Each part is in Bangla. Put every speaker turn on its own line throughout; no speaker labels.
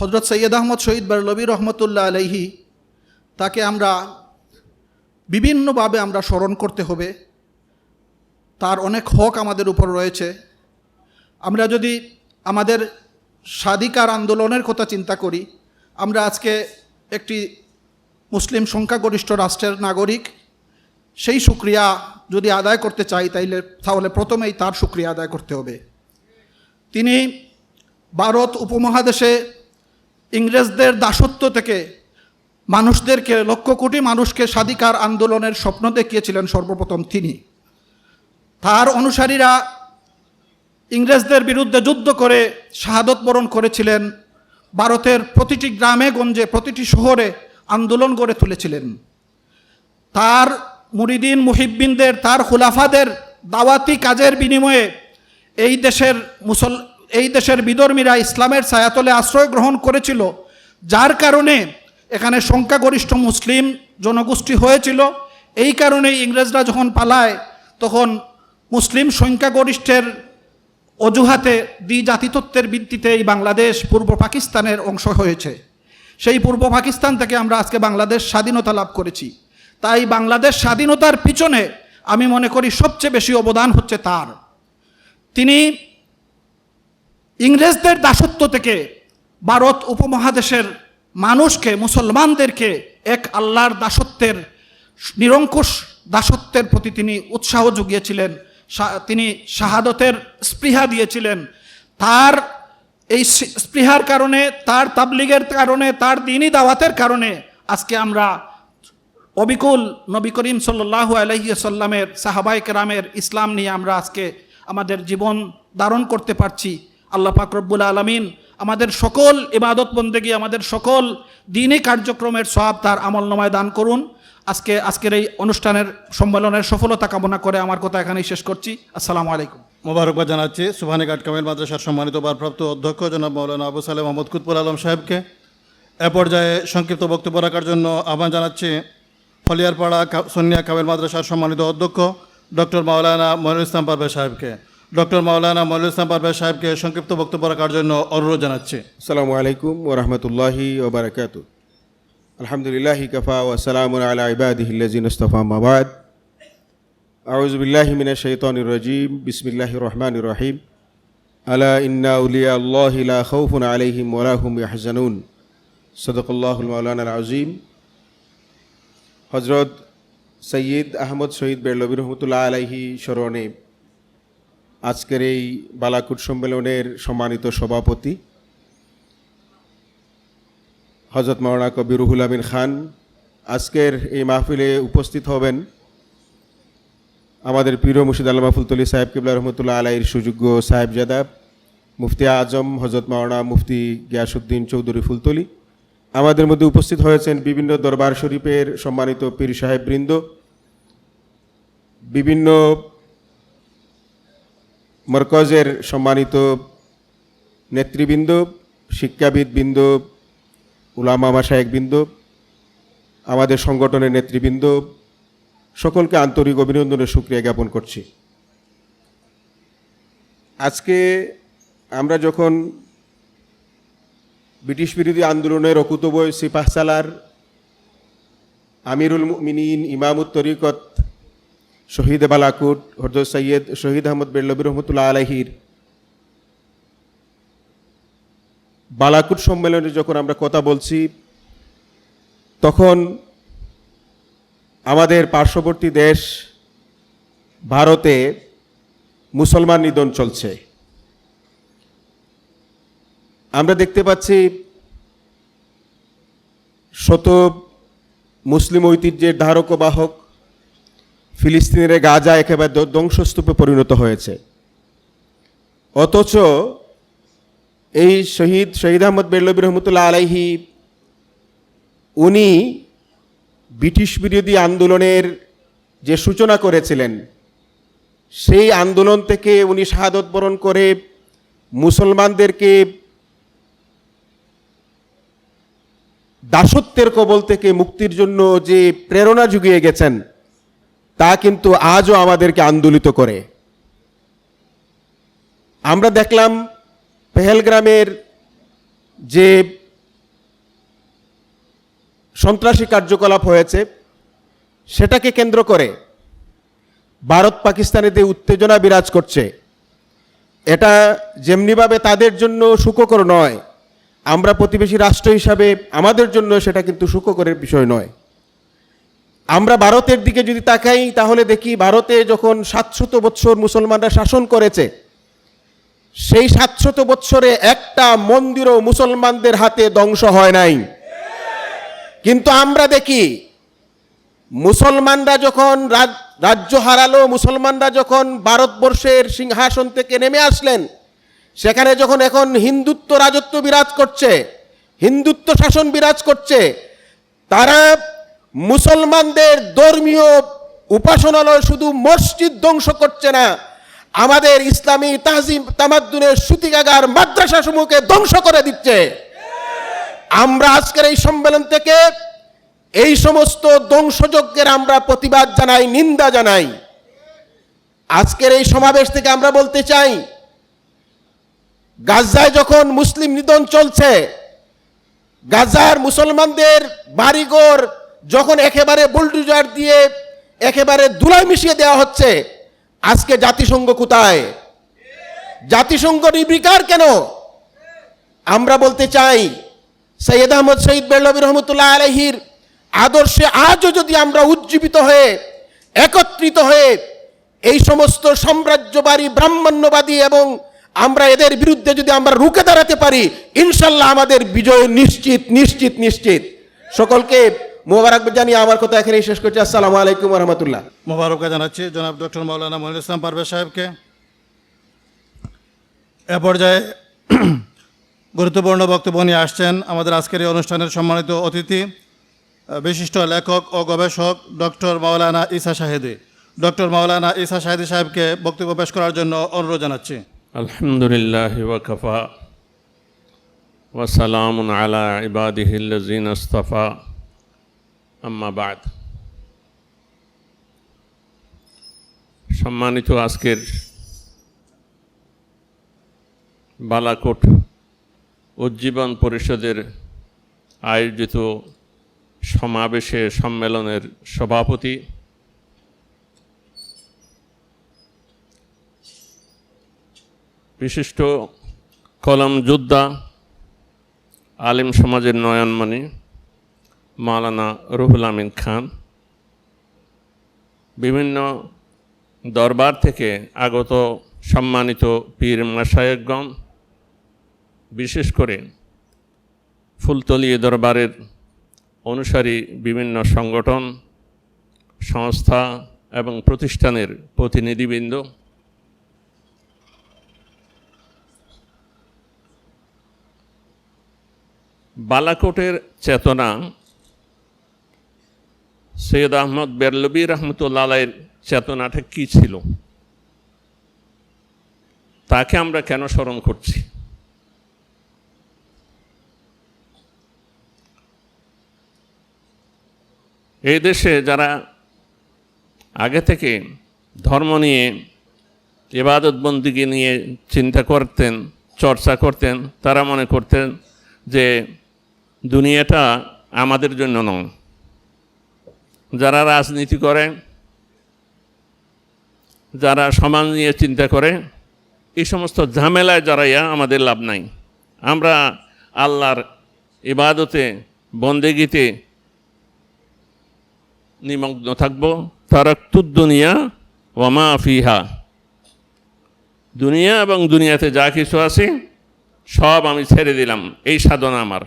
হজরত সৈয়দ আহমদ শহীদ বারলবী রহমতুল্লাহ আলহি তাকে আমরা বিভিন্নভাবে আমরা স্মরণ করতে হবে। তার অনেক হক আমাদের উপর রয়েছে। আমরা যদি আমাদের স্বাধিকার আন্দোলনের কথা চিন্তা করি, আমরা আজকে একটি মুসলিম সংখ্যাগরিষ্ঠ রাষ্ট্রের নাগরিক, সেই সুক্রিয়া যদি আদায় করতে চাই, তাইলে, তাহলে প্রথমেই তার সুক্রিয়া আদায় করতে হবে। তিনি ভারত উপমহাদেশে ইংরেজদের দাসত্ব থেকে মানুষদেরকে, লক্ষ কোটি মানুষকে স্বাধিকার আন্দোলনের স্বপ্ন দেখিয়েছিলেন সর্বপ্রথম তিনি। তার অনুসারীরা ইংরেজদের বিরুদ্ধে যুদ্ধ করে শাহাদত বরণ করেছিলেন, ভারতের প্রতিটি গ্রামে গঞ্জে, প্রতিটি শহরে আন্দোলন গড়ে তুলেছিলেন। তার মুরিদিন মুহিব্বিনদের, তার খুলাফাদের দাওয়াতি কাজের বিনিময়ে এই দেশের মুসল এই দেশের বিধর্মীরা ইসলামের ছায়াতলে আশ্রয় গ্রহণ করেছিল, যার কারণে এখানে সংখ্যাগরিষ্ঠ মুসলিম জনগোষ্ঠী হয়েছিল। এই কারণেই ইংরেজরা যখন পালায়, তখন মুসলিম সংখ্যাগরিষ্ঠের অজুহাতে দ্বি জাতিতত্ত্বের ভিত্তিতে এই বাংলাদেশ পূর্ব পাকিস্তানের অংশ হয়েছে। সেই পূর্ব পাকিস্তান থেকে আমরা আজকে বাংলাদেশ স্বাধীনতা লাভ করেছি। তাই বাংলাদেশ স্বাধীনতার পিছনে আমি মনে করি সবচেয়ে বেশি অবদান হচ্ছে তার। তিনি ইংরেজদের দাসত্ব থেকে ভারত উপমহাদেশের মানুষকে, মুসলমানদেরকে এক আল্লাহর দাসত্বের, নিরঙ্কুশ দাসত্বের প্রতি তিনি উৎসাহ জুগিয়েছিলেন সা- তিনি শাহাদতের স্পৃহা দিয়েছিলেন। তার এই স্পৃহার কারণে, তার তাবলিগের কারণে, তার দিনই দাওয়াতের কারণে আজকে আমরা অবিকুল নবী করিম সাল্লাহ আলহিসাল্লামের সাহাবাই কেরামের ইসলাম নিয়ে আমরা আজকে আমাদের জীবন ধারণ করতে পারছি। আল্লাহ পাক রব্বুল আলমিন আমাদের সকল ইবাদত বন্দেগী, আমাদের সকল দিনই কার্যক্রমের সব তার আমল নমায় দান করুন। আজকে, আজকের এই অনুষ্ঠানের সম্মেলনের সফলতা কামনা করে আমার কথা এখানেই শেষ করছি। আসসালামু আলাইকুম।
মোবারকবাদ জানাচ্ছি। সুবহানিঘাট কামিল মাদ্রাসার সম্মানিত ভারপ্রাপ্ত অধ্যক্ষ জনাব মৌলানা আবু সালে মোহাম্মদ কুতপুর আলম সাহেবকে। এ পর্যায়ে সংক্ষিপ্ত বক্তব্য রাখার জন্য আহ্বান জানাচ্ছি ফলিয়ারপাড়া সন্নিয়া কামিল মাদ্রাসার সম্মানিত অধ্যক্ষ ডক্টর মাওলানা মনির ইসলাম পারভেজ সাহেবকে। ডক্টর মাওলানা মনির ইসলাম পারভেজ সাহেবকে সংক্ষিপ্ত বক্তব্য রাখার জন্য অনুরোধ জানাচ্ছি।
আসসালামু আলাইকুম ওরহমতুল্লাহি ওবরাকাত আলহামদুলিল্লাহ কফা ওসালাম আলা ইবাদিহিল্লাজিন ইস্তফা মাবাদ আউজ বিল্লাহি মিনা শৈতানির রাজিম। বিসমিল্লাহির রহমানির রহিম। আলা ইন্না উলিয়া আল্লাহ লা খাউফুন আলাইহিম ওয়া হুম ইয়াহজানুন। সদকুল্লাহুল মাওলানা আজিম হজরত সৈয়দ আহমদ শহীদ বেরলবী রহমতুল্লাহ আলাইহি স্মরণে আজকের এই বালাকুট সম্মেলনের সম্মানিত সভাপতি হজরত মৌলানা কবি রুহুল আমিন খান। আজকের এই মাহফিলে উপস্থিত হবেন আমাদের প্রিয় মুর্শিদ আল্লামা ফুলতলি সাহেব কিবলা রহমতুল্লাহ আলাইয়ের সুযোগ্য সাহেব সাহেবজাদা মুফতি আজম হজরত মাওলানা মুফতি গিয়াসুদ্দিন চৌধুরী ফুলতলি। আমাদের মধ্যে উপস্থিত হয়েছেন বিভিন্ন দরবার শরীফের সম্মানিত পীর সাহেব বৃন্দ বিভিন্ন মরকজের সম্মানিত নেতৃবৃন্দ, শিক্ষাবিদ বৃন্দ, উলামা মাসায়েক বৃন্দ, আমাদের সংগঠনের নেতৃবৃন্দ, সকলকে আন্তরিক অভিনন্দনের সুক্রিয়া জ্ঞাপন করছি। আজকে আমরা যখন ব্রিটিশ বিরোধী আন্দোলনের অকুতবয় সিপাহসালার আমিরুল মিনীন ইমামুত তরিকত শহীদ বালাকুট হরদ সৈয়দ শহীদ আহমদ বেল্লবী রহমতুল্লাহ আলহির বালাকুট সম্মেলনে যখন আমরা কথা বলছি, তখন আমাদের পার্শ্ববর্তী দেশ ভারতে মুসলমান নিধন চলছে। আমরা দেখতে পাচ্ছি শত মুসলিম ঐতিহ্যের ধারক বাহক ফিলিস্তিনের গাজা একেবারে ধ্বংসস্তূপে পরিণত হয়েছে। অথচ এই শহীদ শহীদ আহমদ বেল্লবী রহমতুল্লাহ আলাইহি, উনি ব্রিটিশ বিরোধী আন্দোলনের যে সূচনা করেছিলেন, সেই আন্দোলন থেকে উনি শাহাদত বরণ করে মুসলমানদেরকে দাসত্বের কবল থেকে মুক্তির জন্য যে প্রেরণা জুগিয়ে গেছেন তা কিন্তু আজও আমাদেরকে আন্দোলিত করে। আমরা দেখলাম পেহেলগ্রামের যে সন্ত্রাসী কার্যকলাপ হয়েছে, সেটাকে কেন্দ্র করে ভারত পাকিস্তানে যে উত্তেজনা বিরাজ করছে, এটা যেমনিভাবে তাদের জন্য সুখকর নয়, আমরা প্রতিবেশী রাষ্ট্র হিসাবে আমাদের জন্য সেটা কিন্তু সুখকরের বিষয় নয়। আমরা ভারতের দিকে যদি তাকাই, তাহলে দেখি ভারতে যখন সাতশত বৎসর মুসলমানরা শাসন করেছে, সেই সাতশত বৎসরে একটা মন্দিরও মুসলমানদের হাতে ধ্বংস হয় নাই। কিন্তু আমরা দেখি, মুসলমানরা যখন রাজ- রাজ্য হারালো, মুসলমানরা যখন ভারতবর্ষের সিংহাসন থেকে নেমে আসলেন, সেখানে যখন এখন হিন্দুত্ব রাজত্ব বিরাজ করছে, হিন্দুত্ব শাসন বিরাজ করছে, তারা মুসলমানদের ধর্মীয় উপাসনালয় শুধু মসজিদ ধ্বংস করছে না, আমাদের ইসলামী তাহজিম তামাদ্দুনের সুতিকাগার মাদ্রাসা সমূহকে ধ্বংস করে দিচ্ছে। আমরা আজকের এই সম্মেলন থেকে এই সমস্ত ধ্বংসযজ্ঞের আমরা প্রতিবাদ জানাই, নিন্দা জানাই। আজকের এই সমাবেশ থেকে আমরা বলতে চাই গাজায় যখন মুসলিম নিধন চলছে গাজার মুসলমানদের বাড়িঘর যখন একেবারে বুলডুজার দিয়ে একেবারে ধুলাই মিশিয়ে দেওয়া হচ্ছে, আজকে জাতিসংঘ কোথায়? জাতিসংঘ নির্বিকার কেন? আমরা বলতে চাই, সৈয়দ আহমদ সঈদ বেল্লবী রহমতুল্লাহ আলহির আদর্শে আজও যদি আমরা উজ্জীবিত হয়ে, একত্রিত হয়ে এই সমস্ত সাম্রাজ্যবাদী, ব্রাহ্মণ্যবাদী এবং আমরা এদের বিরুদ্ধে যদি আমরা রুখে দাঁড়াতে পারি, ইনশাল্লাহ আমাদের বিজয় নিশ্চিত নিশ্চিত নিশ্চিত। সকলকে মোবারক জানি আমার কথা এখানেই শেষ করছি। আসসালামু আলাইকুম রহমতুল্লাহ।
মোবারক জানাচ্ছি জনাব ডক্টর মৌলানা মহিল ইসলাম পারভেজ সাহেবকে। এ পর্যায়ে গুরুত্বপূর্ণ বক্তব্য নিয়ে আসছেন আমাদের আজকের এই অনুষ্ঠানের সম্মানিত অতিথি বিশিষ্ট লেখক ও গবেষক ডক্টর মাওলানা ইসা শাহেদি। ডক্টর মাওলানা ইসা শাহেদি সাহেবকে বক্তব্য পেশ করার জন্য অনুরোধ জানাচ্ছি।
আলহামদুলিল্লাহ ওয়াকফা ওয়াসালাম আলা ইবাদিহিল্লাজিন আস্তফা। আম্মা বাদ। সম্মানিত আজকের বালাকোট উজ্জীবন পরিষদের আয়োজিত সমাবেশে সম্মেলনের সভাপতি বিশিষ্ট কলম যোদ্ধা আলিম সমাজের নয়নমণি। মাওলানা রুহুল আমিন খান বিভিন্ন দরবার থেকে আগত সম্মানিত পীর মাসায়কগণ, বিশেষ করে ফুলতলি দরবারের অনুসারী বিভিন্ন সংগঠন, সংস্থা এবং প্রতিষ্ঠানের প্রতিনিধিবৃন্দ, বালাকোটের চেতনা সৈয়দ আহমদ বেরলবী রহমতুল্লাহের চেতনাটা কি ছিল? তাকে আমরা কেন স্মরণ করছি? এই দেশে যারা আগে থেকে ধর্ম নিয়ে ইবাদত বন্দিকে নিয়ে চিন্তা করতেন, চর্চা করতেন, তারা মনে করতেন যে দুনিয়াটা আমাদের জন্য নয়। যারা রাজনীতি করে, যারা সমাজ নিয়ে চিন্তা করে, এই সমস্ত ঝামেলায় জড়াইয়া আমাদের লাভ নাই। আমরা আল্লাহর ইবাদতে, বন্দেগিতে নিমগ্ন থাকব। তারাক্তুদ দুনিয়া ওয়ামা ফিহা। দুনিয়া এবং দুনিয়াতে যা কিছু আছে, সব আমি ছেড়ে দিলাম। এই সাধনা আমার।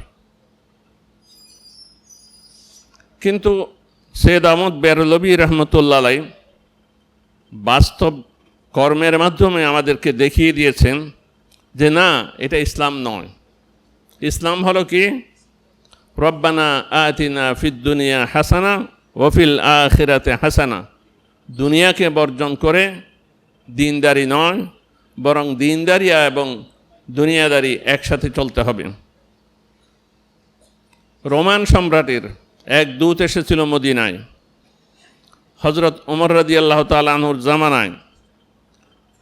কিন্তু সৈয়দ আহমদ বেরলবী রহমতুল্লাহ বাস্তব কর্মের মাধ্যমে আমাদেরকে দেখিয়ে দিয়েছেন যে না, এটা ইসলাম নয়। ইসলাম হলো কি? রব্বানা আতিনা ফিদ দুনিয়া হাসানা ওফিল আখিরাতে হাসানা। দুনিয়াকে বর্জন করে দিনদারি নয়, বরং দিনদারিয়া এবং দুনিয়াদারি একসাথে চলতে হবে। রোমান সম্রাটের এক দূত এসেছিল মদিনায়। হজরত ওমর রাজি আল্লাহ তালাহুর জামানায়।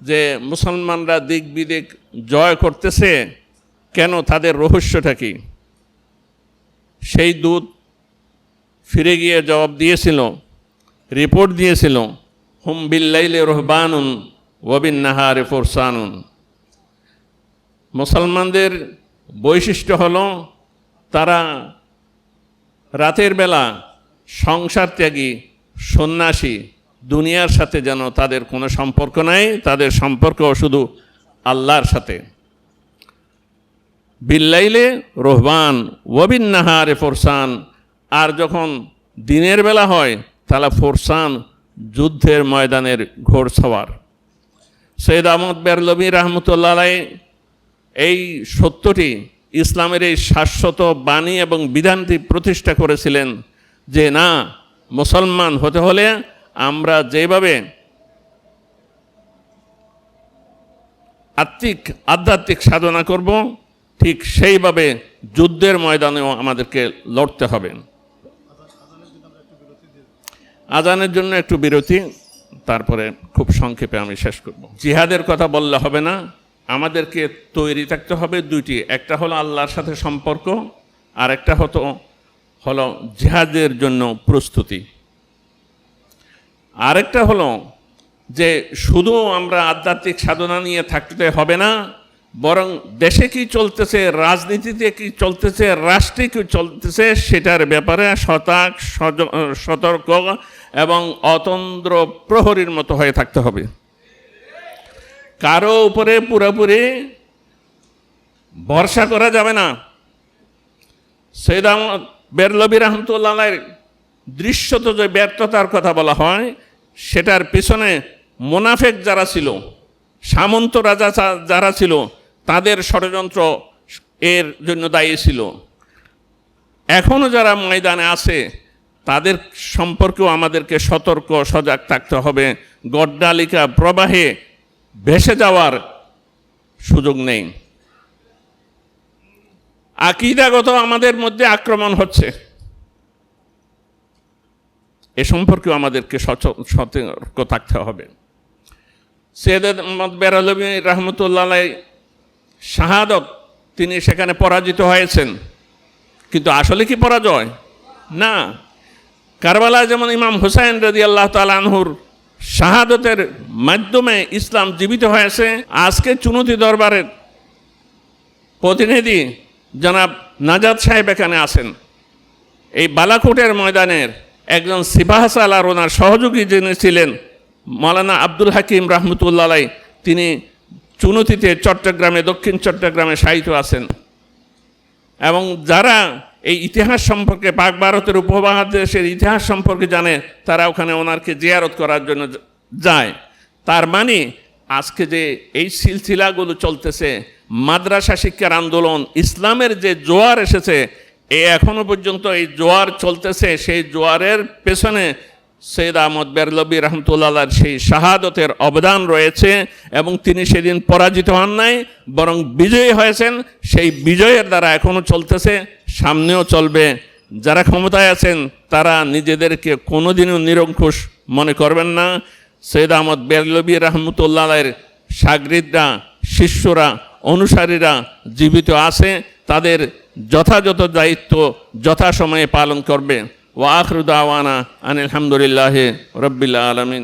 যে মুসলমানরা দিক বিদিক জয় করতেছে, কেন তাদের রহস্যটা কি? সেই দূত ফিরে গিয়ে জবাব দিয়েছিল, রিপোর্ট দিয়েছিল, হুম বিল্লাইলে রহবানুন ওবিন নাহারে ফোরসানুন। মুসলমানদের বৈশিষ্ট্য হলো, তারা রাতের বেলা সংসার ত্যাগী, সন্ন্যাসী, দুনিয়ার সাথে যেন তাদের কোনো সম্পর্ক নাই, তাদের সম্পর্ক শুধু আল্লাহর সাথে। বিল্লাইলে রোহবান ওবিন নাহারে ফোরসান, আর যখন দিনের বেলা হয় তাহলে ফোরসান যুদ্ধের ময়দানের ঘোড়সওয়ার সৈয়দ আহমদ বেরলবী রহমতুল্লাহ এই সত্যটি ইসলামের এই শাশ্বত বাণী এবং বিধানটি প্রতিষ্ঠা করেছিলেন যে না, মুসলমান হতে হলে আমরা যেভাবে আত্মিক, আধ্যাত্মিক সাধনা করব, ঠিক সেইভাবে যুদ্ধের ময়দানেও আমাদেরকে লড়তে হবে। আজানের জন্য একটু বিরতি, তারপরে খুব সংক্ষেপে আমি শেষ করব। জিহাদের কথা বললে হবে না। আমাদেরকে তৈরি থাকতে হবে দুইটি। একটা হলো আল্লাহর সাথে সম্পর্ক, আর একটা হতো, হলো জেহাদের জন্য প্রস্তুতি। আরেকটা হলো যে শুধু আমরা আধ্যাত্মিক সাধনা নিয়ে থাকতে হবে না, বরং দেশে কি চলতেছে, রাজনীতিতে কি চলতেছে, রাষ্ট্রে কি চলতেছে, সেটার ব্যাপারে সজ- সতর্ক এবং অতন্দ্র প্রহরীর মতো হয়ে থাকতে হবে। কারও উপরে পুরোপুরি ভরসা করা যাবে না। সৈয়দ আহমদ বেরলবী রহমতুল্লাহের দৃশ্যত যে ব্যর্থতার কথা বলা হয়, সেটার পিছনে মোনাফেক যারা ছিল, সামন্ত রাজা যারা ছিল, তাদের ষড়যন্ত্র এর জন্য দায়ী ছিল। এখনও যারা ময়দানে আছে, তাদের সম্পর্কেও আমাদেরকে সতর্ক সজাগ থাকতে হবে। গড্ডালিকা প্রবাহে ভেসে যাওয়ার সুযোগ নেই। আকিদাগত আমাদের মধ্যে আক্রমণ হচ্ছে। এ সম্পর্কেও আমাদেরকে সতর্ক থাকতে হবে। সৈয়দ মোহাম্মদ বেরালবী রহমতুল্লাহ শাহাদত, তিনি সেখানে পরাজিত হয়েছেন। কিন্তু আসলে কি পরাজয়? না। কারবালা যেমন ইমাম হুসাইন রদি আল্লাহ তালানহুর শাহাদতের মাধ্যমে ইসলাম জীবিত হয়েছে। আজকে চুনতি দরবারের প্রতিনিধি জনাব নাজাদ সাহেব এখানে আছেন। এই বালাকোটের ময়দানের একজন সিপাহ সালার ওনার সহযোগী যিনি ছিলেন, মৌলানা আব্দুল হাকিম রহমতুল্লাহ তিনি চুনতিতে চট্টগ্রামে, দক্ষিণ চট্টগ্রামে সাহিত্য আছেন। এবং যারা এই ইতিহাস সম্পর্কে, পাক ভারতের উপমহাদেশের ইতিহাস সম্পর্কে জানে, তারা ওখানে ওনারকে জিয়ারত করার জন্য যায়। তার মানে আজকে যে এই সিলসিলাগুলো চলতেছে, মাদ্রাসা শিক্ষার আন্দোলন, ইসলামের যে জোয়ার এসেছে, এ এখনও পর্যন্ত এই জোয়ার চলতেছে। সেই জোয়ারের পেছনে সৈয়দ আহমদ বেরলবী রহমতুল্লাহর সেই শাহাদতের অবদান রয়েছে এবং তিনি সেদিন পরাজিত হন নাই, বরং বিজয়ী হয়েছেন। সেই বিজয়ের দ্বারা এখনও চলতেছে। সামনেও চলবে। যারা ক্ষমতায় আছেন, তারা নিজেদেরকে কোনোদিনও নিরঙ্কুশ মনে করবেন না। সৈয়দ আহমদ বেরলবী রহমতুল্লাহের সাগরিদরা, শিষ্যরা, অনুসারীরা জীবিত আছে, তাদের যথাযথ দায়িত্ব যথাসময়ে পালন করবে। ওয়াখরুদ আওয়ানা আনিল হামদুলিল্লাহ রব্বিল্লা আলমিন।